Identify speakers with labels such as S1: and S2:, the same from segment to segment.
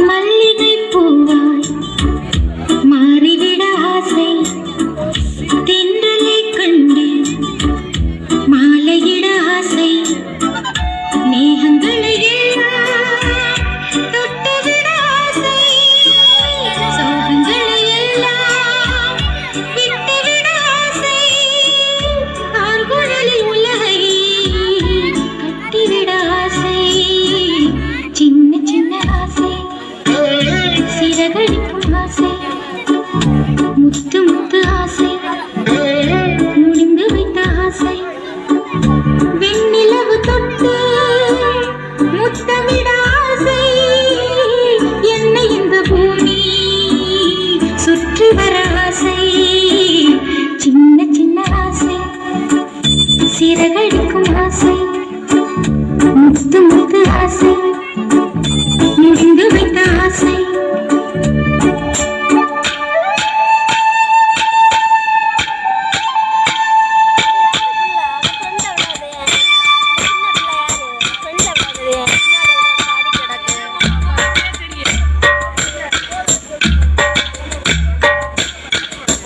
S1: money முல்லை பூவாய் மாறிவிட ஆசை தென்றலை கண்டு மாலையிட ஆசை. சிறகடிக்கும் ஆசை. முத்து முத்து ஆசை. முடிந்து விட்ட ஆசை.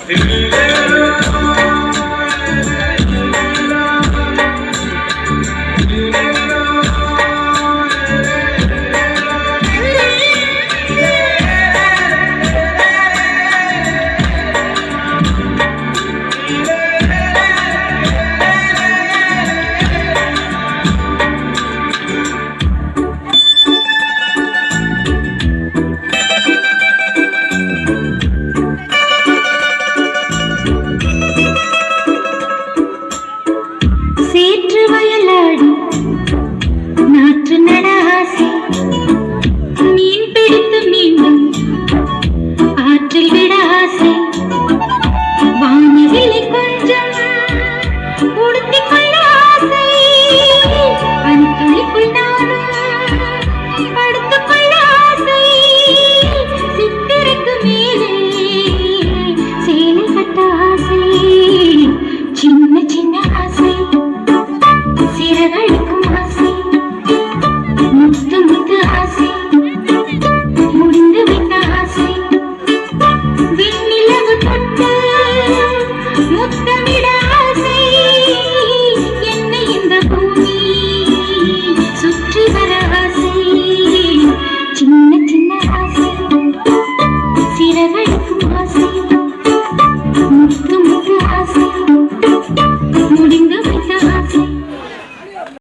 S1: Thank you. நாற்று வயலாடும். நாற்று நடஹாசி